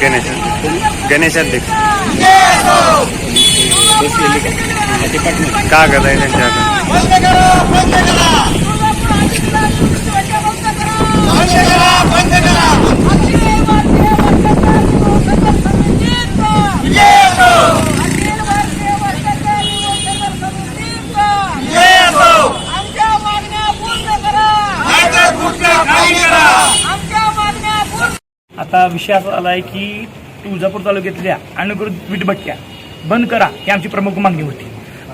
गणेश गणेशाध्यक्ष का ते पाठवून कागद आहे त्यांच्याकडे आमच्या मागण्या पूर्ण करा आमच्या मागण्या पूर्ण आता विषय असा आला आहे की तुळजापूर तालुक्यातल्या अनुकृत विटभट्ट्या बंद करा ही आमची प्रमुख मागणी होती.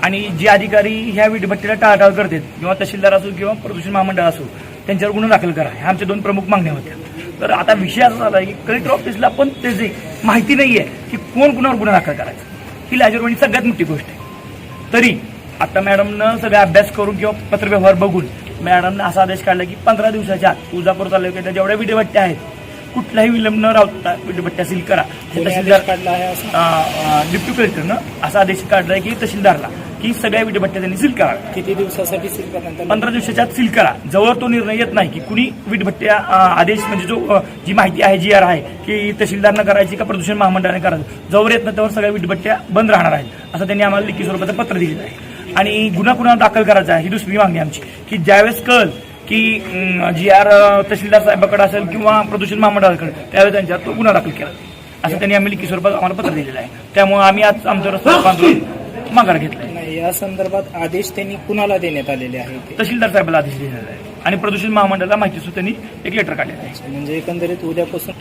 आणि जे अधिकारी ह्या वीटभट्टीला टाळाटाळ करतात किंवा तहसीलदार असो किंवा प्रदूषण महामंडळ असो त्यांच्यावर गुन्हा दाखल करा. ह्या आमच्या दोन प्रमुख मागण्या होत्या. तर आता विषय असा झाला आहे की कलेक्टर ऑफिसला पण त्याची माहिती नाही आहे की कोण कुणावर गुन्हा दाखल करायचा. ही लाजरवाणी सगळ्यात मोठी गोष्ट आहे. तरी आता मॅडमनं सगळा अभ्यास करून किंवा पत्रव्यवहार बघून मॅडमनं असा आदेश काढला की पंधरा दिवसाच्या आत तुळजापूर तालुक्यातल्या जेवढ्या विटभट्ट्या आहेत कुठलाही विलंब न राहता विडेभट्ट्या सील करा. हे तहसीलदार काढला आहे डिप्टी कलेक्टरनं असा आदेश काढलाय की तहसीलदारला की सगळ्या विडेभट्ट्या त्यांनी सील करा किती दिवसासाठी सील आलं? पंधरा दिवसाच्या सील करा. जवळ तो निर्णय येत नाही की कुणी वीटभट्ट्या अं, आदेश म्हणजे जो जी माहिती आहे जी आर आहे की तहसीलदारनं करायची का प्रदूषण महामंडळाने करायचं. जवळ येत नाही त्यावर सगळ्या वीटभट्ट्या बंद राहणार आहेत. असं त्यांनी आम्हाला लिखी स्वरूपाचं पत्र दिलेलं आहे. आणि गुन्हा कुणा दाखल करायचा आहे ही दुसरी मागणी आमची की ज्यावेळेस कळ की जी आर तहसीलदार साहेबाकडे असेल किंवा प्रदूषण महामंडळाकडे त्यावेळेस त्यांच्यावर तो गुन्हा दाखल केला. असं त्यांनी आम्ही लिखी स्वरूपात आम्हाला पत्र दिलेलं आहे. त्यामुळे आम्ही आज आमचं रस्ता बांधून माघार घेतलाय. नाही या संदर्भात आदेश त्यांनी कुणाला देण्यात आलेले आहेत तहसीलदार साहेबाला आदेश दिलेला आहे. आणि प्रदूषण महामंडळाला माहिती सुद्धा त्यांनी एक लेटर काढलेलं आहे. म्हणजे एकंदरीत उद्यापासून